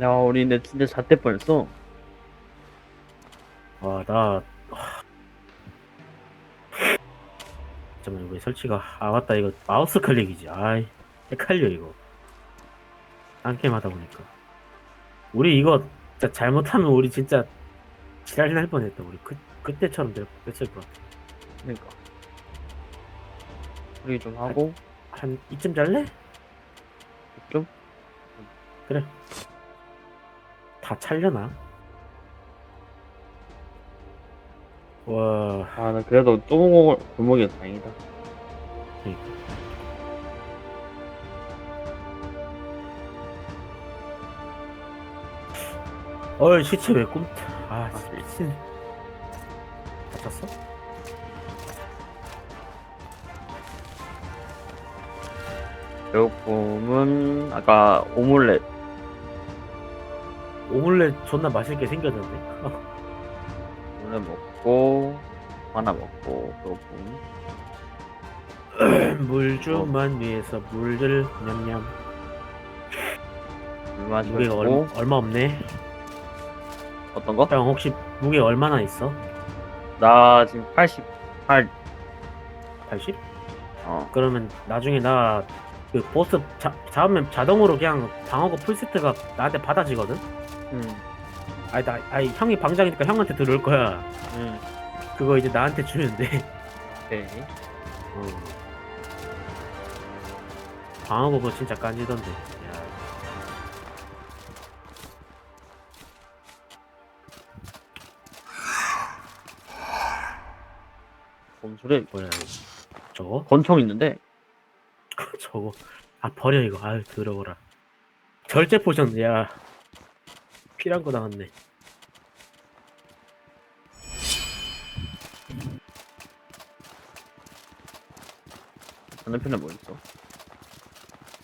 야, 우리 근데 진짜 잣대 뻔했어. 와, 나. 잠깐만, 왜 설치가. 아, 맞다. 이거 마우스 클릭이지. 아이, 헷갈려, 이거. 딴 게임 하다 보니까. 우리 이거 진짜 잘못하면 우리 진짜 지랄 날 뻔했다. 우리 그, 그때처럼 될, 됐을 것 같아. 그러니까. 우리 좀 하고, 한 이쯤 잘래? 좀? 다 찰려나? 와, 아, 나 그래도 또 골목이 다행이다. 어이, 시체 왜 꿈, 아, 미친. 다쳤어? 배고픔은, 아까 오믈렛. 오믈렛 존나 맛있게 생겼는데? 오믈렛 먹고, 하나 먹고, 배고픔. 물주만 위해서 물들 냠냠 물 마시고, 무게가 얼마, 얼마 없네 어떤 거? 형 혹시 무게 얼마나 있어? 나 지금 88, 80? 어, 그러면 나중에 나 그 보스 자, 잡으면 자동으로 그냥 방어구 풀세트가 나한테 받아지거든? 응, 아니 나 아니 형이 방장이니까 형한테 들어올 거야. 응, 그거 이제 나한테 주면 돼 오케이. 어. 방어구 그거 진짜 깐지던데. 야. 뭔 소리야, 이거. 뭐야 이거? 저거? 권총 있는데, 저거? 아 버려 이거. 아유 더러워라. 절제 포션 야 필요한 거 나왔네 건너편에 뭐 있어?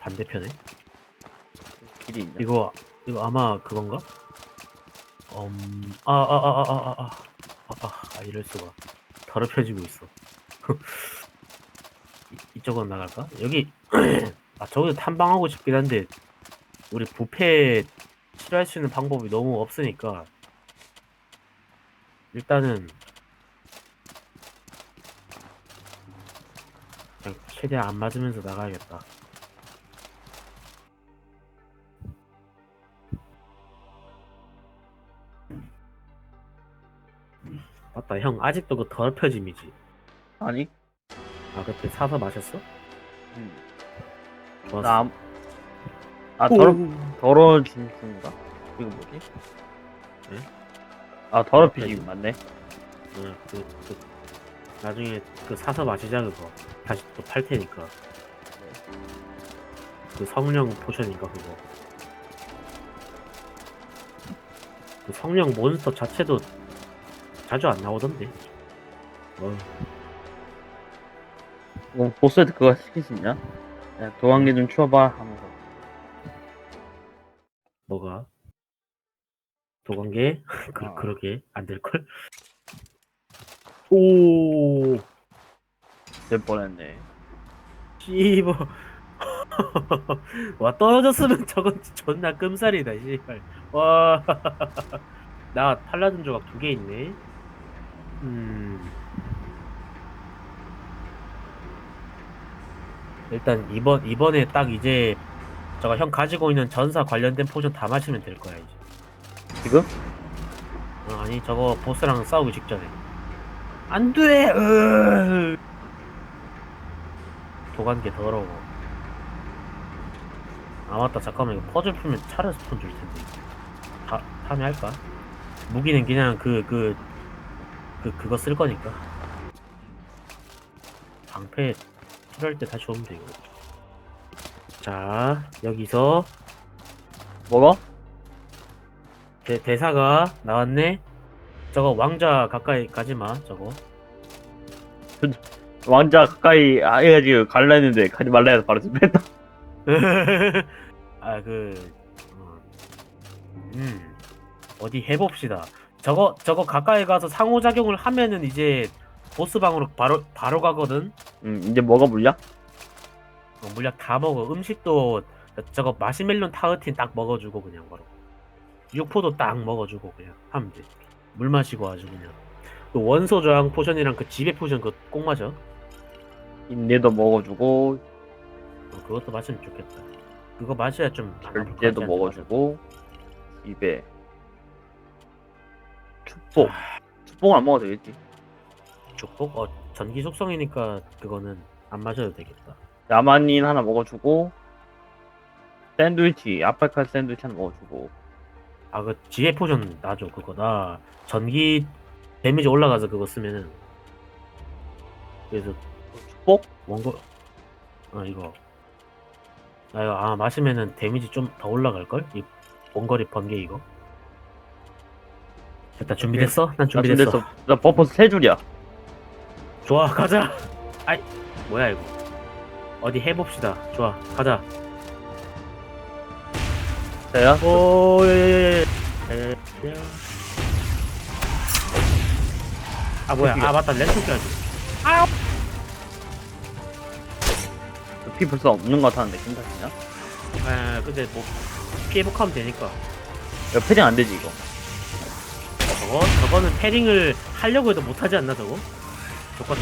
반대편에 길이 있냐? 이거 이거 아마 그건가? 음 아 아 아 아 아 아 아 아 아 이럴 수가 더럽혀지고 있어 이, 이쪽으로 나갈까? 여기 아 저기도 탐방하고 싶긴 한데 우리 부패 치료할 수 있는 방법이 너무 없으니까 일단은 최대한 안 맞으면서 나가야겠다. 맞다 형. 아직도 그 더럽혀짐이지. 아니, 아 그때 사서 마셨어? 응. 좋았어 나, 아무- 아, 더러, 더러운 진수인가? 이거 뭐지? 네? 아, 더럽히지, 맞네. 응, 그, 그, 나중에 그 사서 마시자 그거 다시 또 팔 테니까 그 성령 포션인가 그거 그 성령 몬스터 자체도 자주 안 나오던데 어, 뭐, 보스한테 그거 시킬 수 있냐? 야, 도안개 좀 치워봐. 하면서. 뭐가 도관계? 그, 어. 그러게. 안 될걸? 오! 될 뻔했네. 씨발. 와 떨어졌으면 저건 존나 끔살이다 씨발. 와나 팔라딘 조각 두 개 있네. 음. 일단 이번 이번에 딱 이제 저거 형 가지고 있는 전사 관련된 포션 다 마시면 될 거야 이제. 지금? 어, 아니 저거 보스랑 싸우기 직전에. 안 돼! 으 도관계 더러워. 아 맞다. 잠깐만. 이거 퍼즐 풀면 차려 스폰 줄 텐데. 다 참여할까? 무기는 그냥 그 그 그 그, 거 쓸 거니까. 방패 필요할 때 다시 오면 돼 이거 자 여기서 뭐가? 대, 대사가 나왔네 저거 왕자 가까이 가지 마 저거 왕자 가까이 아, 해가지고 갈라 했는데 가지 말라 해서 바로 뺐다. 아, 그, 어, 음, 어디 해 봅시다. 저거, 저거 가까이 가서 상호작용을 하면은 이제 보스방으로 바로, 바로 가거든? 음, 이제 뭐가 물려? 어, 물약 다 먹어. 음식도 저- 저거 마시멜론 타우틴 딱 먹어주고 그냥 바로. 육포도 딱 먹어주고 그냥 하면 돼. 물 마시고 아주 그냥. 그 원소 저항 포션이랑 그 지배 포션 그거 꼭 마셔. 인내도 먹어주고 어, 그것도 마시면 좋겠다. 그거 마셔야 좀 절제도 먹어주고 입에 축복 축복을 안 먹어도 되겠지 축복? 어 전기 속성이니까 그거는 안 마셔도 되겠다. 야만인 하나 먹어주고 샌드위치 아팔칼 샌드위치 하나 먹어주고. 아 그 지혜 포션 나줘 그거 나 전기 데미지 올라가서 그거 쓰면은. 그래서 축복? 원고 어 이거. 나 이거 아 마시면은 데미지 좀 더 올라갈 걸? 이 원거리 번개 이거? 됐다 준비됐어? 난나 준비됐어. 준비됐어. 나 버퍼스 세 줄이야. 좋아 가자. 아이 뭐야 이거 어디 해봅시다. 좋아 가자. 자야 오 예 예예 아 뭐야. 아 맞다. 렌트 껴야지 피 벌써 없는 것 같았는데 괜찮냐? 아 근데 뭐 피해 복하면 되니까. 야 패딩 안 되지 이거. 저거 저거는 패링을 하려고 해도 못하지 않나 저거? 똑같아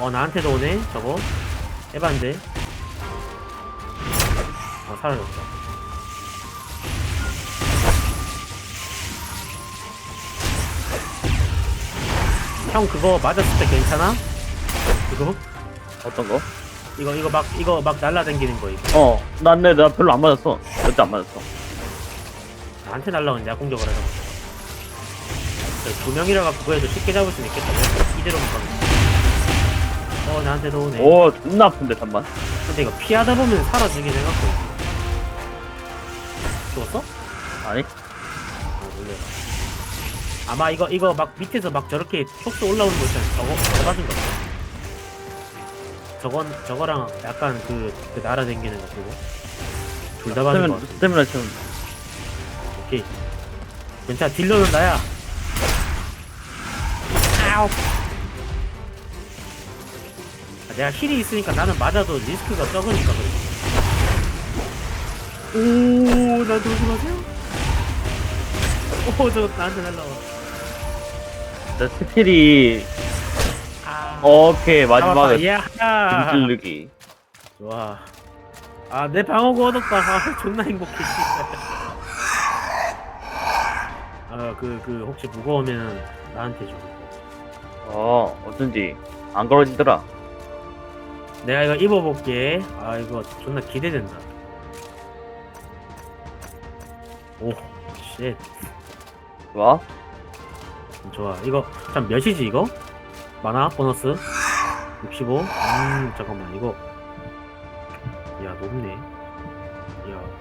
어 나한테도 오네 저거 해봤는데 어 사라졌다 형 그거 맞았을 때 괜찮아? 그거? 어떤 거? 이거 이거 막 이거 막 날라다니는 거 이거 어, 난내 나 별로 안 맞았어. 몇대 안 맞았어. 나한테 날라오는 내가 공격을 해서 두 명이라가 그거 해도 쉽게 잡을 수는 있겠다 이대로만 가면 어 나한테 도 오네 오, 존나 아픈데 잠만. 근데 이거 피하다 보면 사라지긴 해갖고 죽었어? 아니? 아 놀래 아마 이거 이거 막 밑에서 막 저렇게 촉수 올라오는 거 있잖아 저거 저거 맞은 거 저건 저거랑 약간 그, 그 날아다니는 거 그거 둘다 맞은 거 같아 스태미나 지금 오케이. 괜찮아, 딜러는 나야. 아우. 아, 내가 힐이 있으니까 나는 맞아도 리스크가 적으니까 그래. 오, 나 조심하세요. 오, 저 나한테 날라와. 나 스킬이 아, 오케이 마지막에 야, 찔르기. 좋아. 아, 내 방어구 얻었다. 아, 존나 행복해. 아, 그, 그, 혹시 무거우면 나한테 줘. 어, 어쩐지 안 걸어지더라. 내가 이거 입어볼게. 아, 이거 존나 기대된다. 오, 쉣. 좋아? 좋아. 이거, 참, 몇이지, 이거? 많아? 보너스? 65? 음, 잠깐만, 이거. 야, 높네. 야.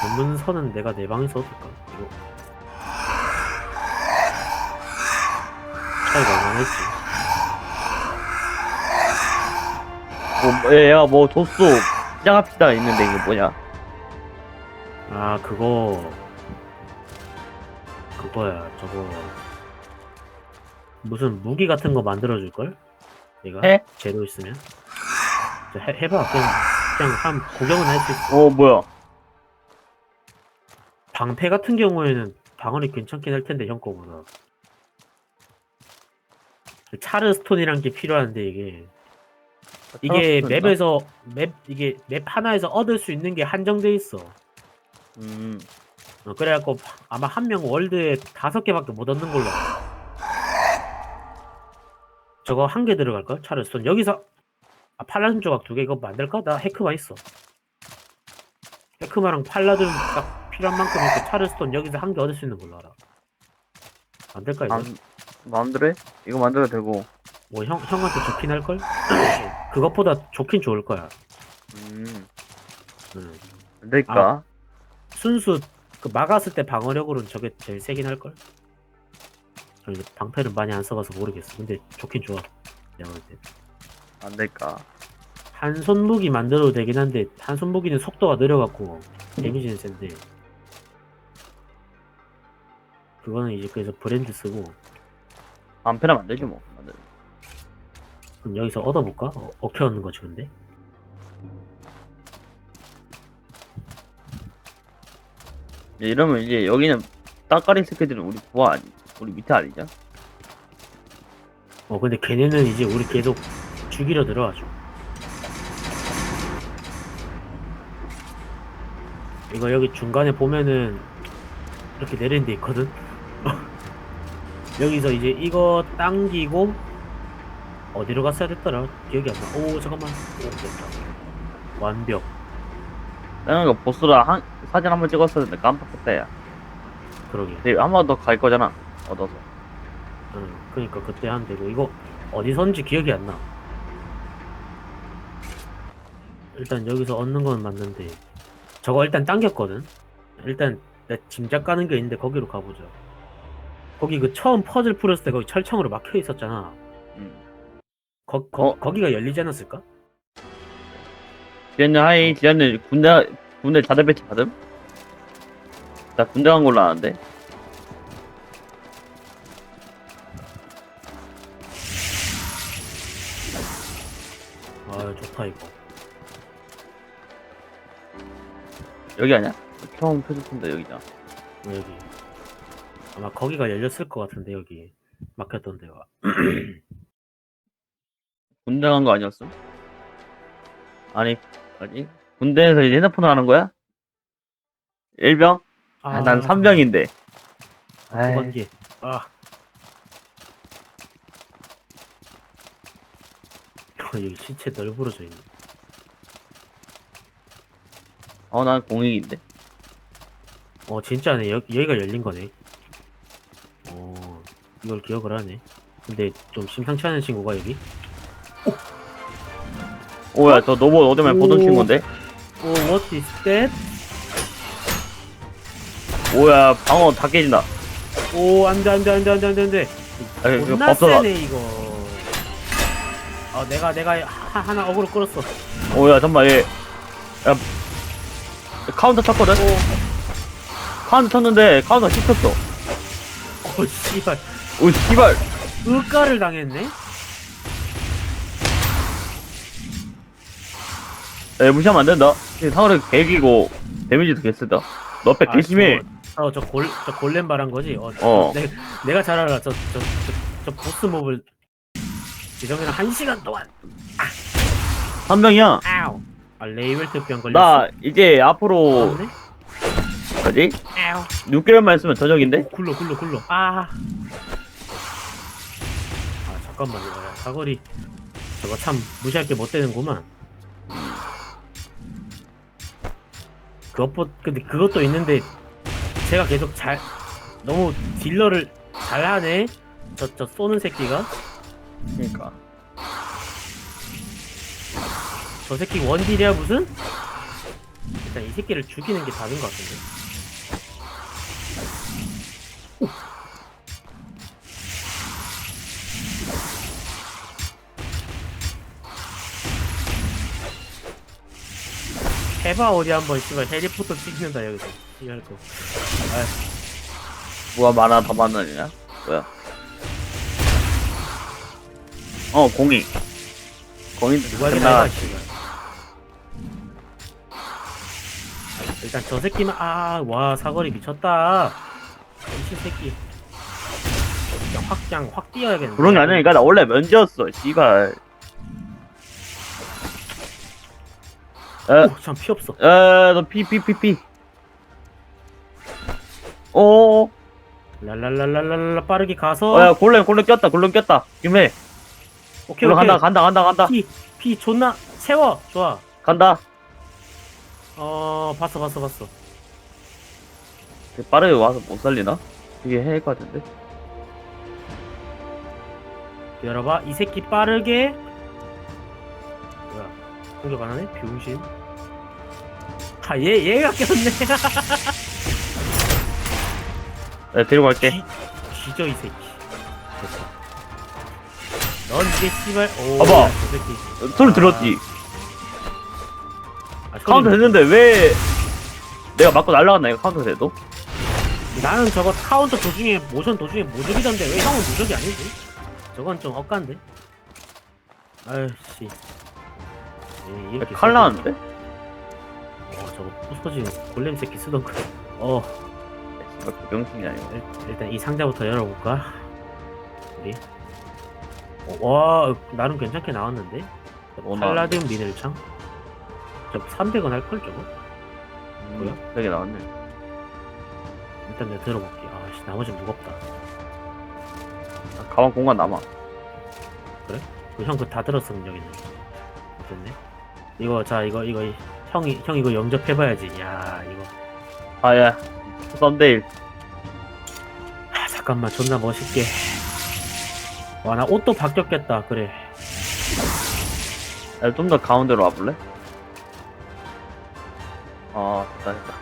전문 선은 내가 내 방에서 얻을까? 이거. 얼마나 있지? 뭐, 얘가 뭐 도수 시작합시다 있는데 이게 뭐냐? 아 그거 그거야 저거 무슨 무기 같은 거 만들어 줄 걸? 얘가 해? 재료 있으면 저 해, 해봐 그냥 그냥 한 구경은 할 수 있어 오 뭐야? 방패 같은 경우에는 방어力괜찮긴 할 텐데 형 거보다 차르스톤이란 게 필요한데 이게 이게 차르스톤인가? 맵에서 맵 이게 맵 하나에서 얻을 수 있는 게 한정돼 있어 음, 어, 그래갖고 아마 한 명 월드에 다섯 개밖에 못 얻는 걸로. 알아. 저거 한 개 들어갈 걸? 차르스톤 여기서 아, 팔라딘 조각 두 개 이거 만들까? 나 헤크만 있어. 헤크마랑 팔라딘 딱 필요한 만큼 있고 차르스톤 여기서 한 개 얻을 수 있는 걸로 알아. 안 될까 이거? 안, 마음대로 해? 이거 만들어도 되고. 뭐 형 형한테 좋긴 할 걸? 그것보다 좋긴 좋을 거야. 음, 음. 안 될까? 순수 그 막았을 때 방어력으로는 저게 제일 세긴 할 걸. 저 이제 방패를 많이 안 써봐서 모르겠어. 근데 좋긴 좋아. 내가 볼 때. 안 될까? 한 손 무기 만들어도 되긴 한데 한 손 무기는 속도가 느려갖고 데미지는 센데. 그거는 이제 그래서 브랜드 쓰고 안 패나 만들지 뭐. 그럼 여기서 얻어볼까? 어, 어케 얻는 거지 근데? 이제 이러면 이제 여기는 따까리 새끼들은 우리 부하 아니 우리 밑에 아니냐? 어 근데 걔네는 이제 우리 계속 죽이려 들어가죠 이거 여기 중간에 보면은 이렇게 내리는 데 있거든? 여기서 이제 이거 당기고 어디로 갔어야 됐더라? 기억이 안 나. 오 잠깐만. 오 됐다. 완벽. 내가 그 보스라 한 사진 한 번 찍었었는데 깜빡했다 야. 그러게. 근데 한 번 더 갈 거잖아. 얻어서. 응. 그니까 그때 하면 되고 이거 어디선지 기억이 안 나. 일단 여기서 얻는 건 맞는데 저거 일단 당겼거든. 일단 내 짐작 가는 게 있는데 거기로 가보자. 거기 그 처음 퍼즐 풀었을 때 거기 철창으로 막혀 있었잖아. 응. 거, 거, 어? 거기가 열리지 않았을까? 지현님 하이 지현님 군대 군대 자대 배치 받음? 나 군대 간 걸로 아는데. 아 좋다 이거. 여기 아니야? 처음 표지판데 여기잖아. 어, 여기 아마 거기가 열렸을 것 같은데 여기 막혔던 데가 군대 간 거 아니었어? 아니 아니 군대에서 이제 핸드폰을 하는 거야? 일병? 아, 난 3병인데. 두번기 아 어, 여기 시체 널브러져 있네 어, 난 공익인데. 어 진짜네 여, 여기가 열린 거네 어 이걸 기억을 하네 근데 좀 심상치 않은 친구가 여기 오야, 저 너무 오랜만에 보던 오. 친구인데. 오 what is that? 오야, 방어 다 깨진다. 오 안 돼 안 돼 안 돼 안 돼 안 돼 안 돼 아, 이거 법사다. 세네 이거 어 내가 내가 하, 하나 어그로 끌었어 오야, 잠깐만, 얘. 야. 카운터 쳤거든? 카운터 쳤는데, 카운터 씹혔어. 오 씨발 오, 씨발. 으가를 당했네 야, 무시하면 안 된다. 상어를 개기고, 데미지도 개쓰다. 너빼 아, 개심해. 저거, 어, 저 골, 저 골렘 바란 거지? 어, 어. 내, 내가 잘 알아. 저, 저, 저, 저 보스 몹을 지정이랑 한 시간 동안. 한 명이야. 아우. 아, 레이웰트 병 걸렸어. 나, 이제 앞으로, 맞네? 뭐지? 아우. 6개월만 있으면 저녁인데? 오, 굴러, 굴러, 굴러. 아. 아, 잠깐만, 이거. 야, 사거리. 저거 참 무시할 게 못 되는구만. 그것보, 근데 그것도 있는데, 제가 계속 잘, 너무 딜러를 잘하네? 저, 저 쏘는 새끼가? 그니까. 저 새끼 원딜이야 무슨? 일단 이 새끼를 죽이는 게 답인 것 같은데. 해봐 어디 한번 씨발 해리포터 찍는다 여기서 이할 거. 뭐가 많아, 더 많으냐? 뭐야? 어, 공이. 공이 누가 끝나. 해봐 씨발. 일단 저 새끼만 아와 사거리 미쳤다. 이씨 새끼. 그냥 확 그냥 확 뛰어야겠네. 그런 게 아니니까 나 원래 면제였어, 씨발. 에, 오 참 피 없어. 에, 너 피, 피, 피, 피. 어, 랄랄랄랄랄라 빠르게 가서 어, 야, 골렘, 골렘 꼈다, 골렘 꼈다. 김해. 오케이 골렘 오케이 간다, 간다, 간다, 간다. 피, 피 존나 채워 좋아 간다. 어 봤어 봤어 봤어 빠르게 와서 못 살리나? 해야 할것 같은데. 열어봐 이 새끼 빠르게 뭐야 공격 안 하네 병신 아 얘 얘가 꼈네 네, 데리고 갈게. 쥐, 쥐져 이 새끼 넌 이제 씨발 오 봐봐. 저 새끼 소리 들었지? 아, 소리 카운터 됐는데 왜 내가 맞고 날라갔나, 이거 카운터 돼도? 나는 저거 카운터 도중에 모션 도중에 무적이던데 왜 형은 무적이 아니지? 저건 좀 억간데 아이씨 예, 이렇게 칼 나왔는데? 어 저거 부서진 골렘 새끼 쓰던 거어. 씨발 그 병신이 아니고 일- 일단 이 상자부터 열어볼까? 우리 어, 와 나름 괜찮게 나왔는데? 뭐 팔라디움 미넬 창? 저 300원 할 걸 저거? 뭐야? 음, 되게 나왔네. 일단 내가 들어볼게. 아씨 나머지 무겁다. 아, 가방 공간 남아. 형 그거 다 들었어 그럼 여기는 됐네? 이거 자 이거 이거 이- 형이 형 이거 영접해봐야지. 야 이거. 아야. 썸데일. 아, 잠깐만 존나 멋있게. 와 나 옷도 바뀌었겠다. 그래. 좀 더 가운데로 와볼래? 어 됐다 됐다.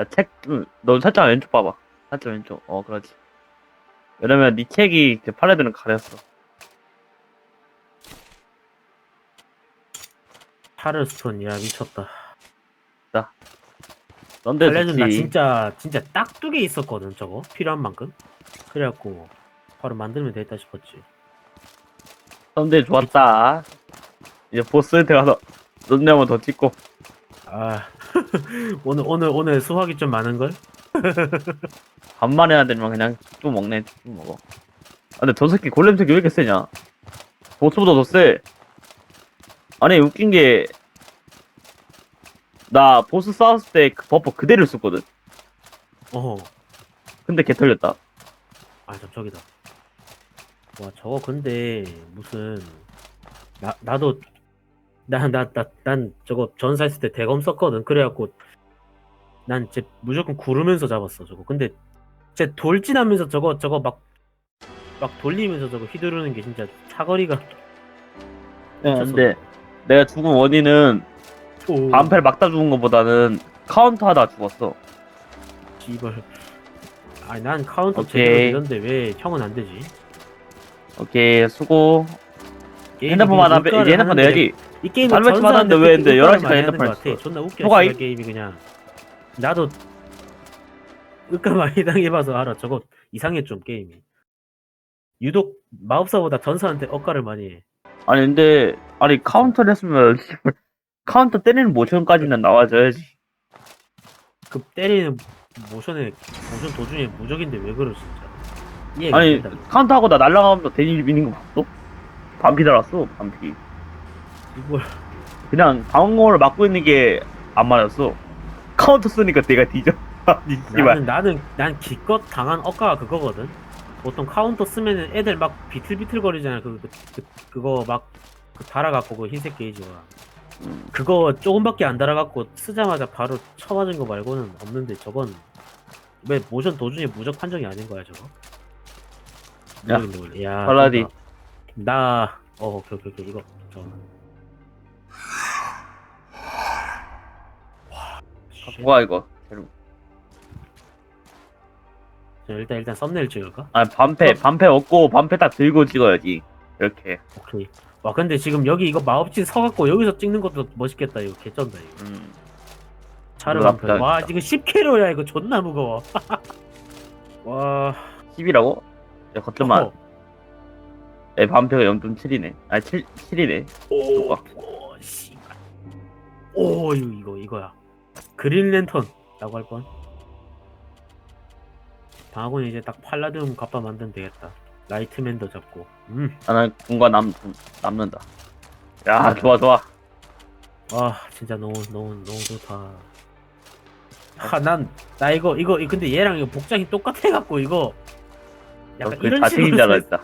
야, 책, 음, 너 살짝 왼쪽 봐봐. 살짝 왼쪽. 어 그렇지. 왜냐면 네 책이 그 팔레드는 가렸어 타르스톤 야 미쳤다. 넌데 원래는 나 좋지 진짜 진짜 딱두개 있었거든 저거. 필요한 만큼. 그래갖고 바로 만들면 되겠다 싶었지. 썸데일 좋았다. 이제 보스한테 가서 넌네 한번 더 찍고. 아 오늘 오늘 오늘 수확이 좀 많은 걸? 반만 해야 되면 그냥 쭉 먹네 쭉 먹어. 아, 근데 저 새끼 골렘 새끼 왜 이렇게 세냐? 보스보다 더세 아니 웃긴 게 나 보스 싸웠을 때 그 버퍼 그대로 썼거든. 어허. 근데 개 털렸다. 아참 저기다. 와 저거 근데 무슨 나 나도 나나나난 저거 전사했을 때 대검 썼거든. 그래갖고 난 쟤 무조건 구르면서 잡았어 저거. 근데 쟤 돌진하면서 저거 저거 막 막 돌리면서 저거 휘두르는 게 진짜 사거리가 네, 근데 내가 죽은 원인은 오. 반패를 막다 죽은 것보다는 카운터 하다 죽었어. 씨발. 아니 난 카운터 오케이. 제대로 되던데 왜 형은 안 되지? 오케이 수고. 게임이 핸드폰 물가를 이제 핸드폰 하는데 내야지. 이 달빛 전사하는데 받았는데 왜 근데 물가를 11시까지 많이 하는 핸드폰 것 같아. 했어? 존나 웃겨 뭐가 씨발, 게임이 그냥. 나도 으까 많이 당해봐서 알아. 저거 이상해 좀 게임이. 유독 마법사보다 전사한테 억가를 많이 해 아니 근데 아니 카운터를 했으면 카운터 때리는 모션까지는 나와줘야지. 그 때리는 모션에 모션 도중에 무적인데 왜 그러 진짜? 이해가 아니 안 된다. 카운터하고 나 날라가면서 데니 미는 거 봤어? 반피 달았어 반피. 이걸. 그냥 방어를 막고 있는 게 안 맞았어. 카운터 쓰니까 내가 뒤져. 아니 씨발. 나는 나는 난 기껏 당한 억가가 그거거든. 보통 카운터 쓰면은 애들 막 비틀비틀 거리잖아. 그, 그, 그 그거 막 그 달아갖고 그 흰색 게이지가 음, 그거 조금밖에 안 달아갖고 쓰자마자 바로 쳐맞은 거 말고는 없는데 저건 왜 모션 도중에 무적 판정이 아닌 거야 저거? 야, 원래. 야, 팔라디. 나, 어, 오케이, 오케이, 오케이, 이거, 저. 뭐야 이거 자, 일단, 일단 썸네일 찍을까? 아 반패 반패 얻고 반패 딱 들고 찍어야지 이렇게 오케이. 와, 근데 지금 여기 이거 마법진 서갖고 여기서 찍는 것도 멋있겠다, 이거. 개쩐다, 이거. 음 방패. 나쁘지 와. 지금 10kg야, 이거 존나 무거워. 와. 10이라고? 야 겉들만 어. 내 반패가 0.7이네 아니 7, 7이네 오, 뭐가? 오, 씨발. 오, 이거, 이거, 이거야. 그린 랜턴라고 할 뻔. 방학은 이제 딱 팔라디움 갑바 만들면 되겠다. 라이트맨도 잡고. 음, 나는 공간 남, 남는다 야. 좋아 좋아 와, 진짜 너무, 너무, 너무 좋다. 하, 난, 나 이거, 이거, 이- 근데 얘랑 이거 복장이 똑같아 갖고, 이거. 약간 그 이런 식으로. 줄 알았다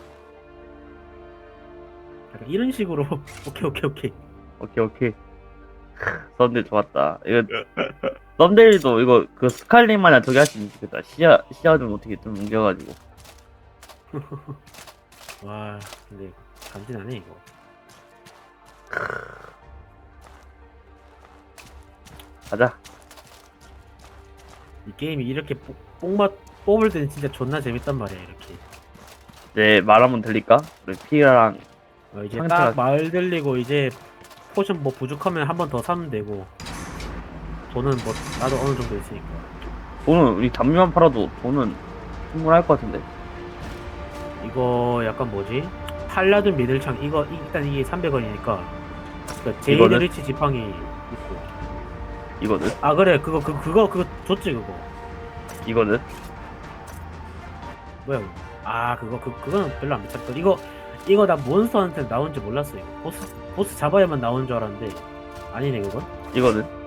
약간 이런 식으로. 오케이, 오케이, 오케이. 오케이 오케이 썸데일 좋았다. 이거 썸데일도 이거 그 마냥 저기 할 수 있겠다. 시야 시야 좀 어떻게 좀 옮겨가지고. 와, 근데, 간지나네, 이거. 가자. 이 게임이 이렇게 뽕- 뽕맛 뽑을 때는 진짜 존나 재밌단 말이야 이렇게. 이제 말 한번 들릴까? 우리 피랑 어, 이제 딱 마을 들리고 이제 포션 뭐 부족하면 한 번 더 사면 되고. 돈은 뭐 나도 어느 정도 있으니까. 돈은 우리 잡미만 팔아도 돈은 충분할 것 같은데. 이거 약간 뭐지? 팔라딘 미들창 이거 일단 이게 300원이니까. 그 제이드 이거는? 리치 지팡이 있고. 이거는? 아 그래. 그거 그 그거 그거 줬지 그거. 이거는? 뭐야 그거. 아 그거 그 그거는 별로 안 비쌌거 이거 이거 나 몬스터한테 나온지 몰랐어 이거. 보스 보스 잡아야만 나온 줄 알았는데. 아니네 그건? 이거는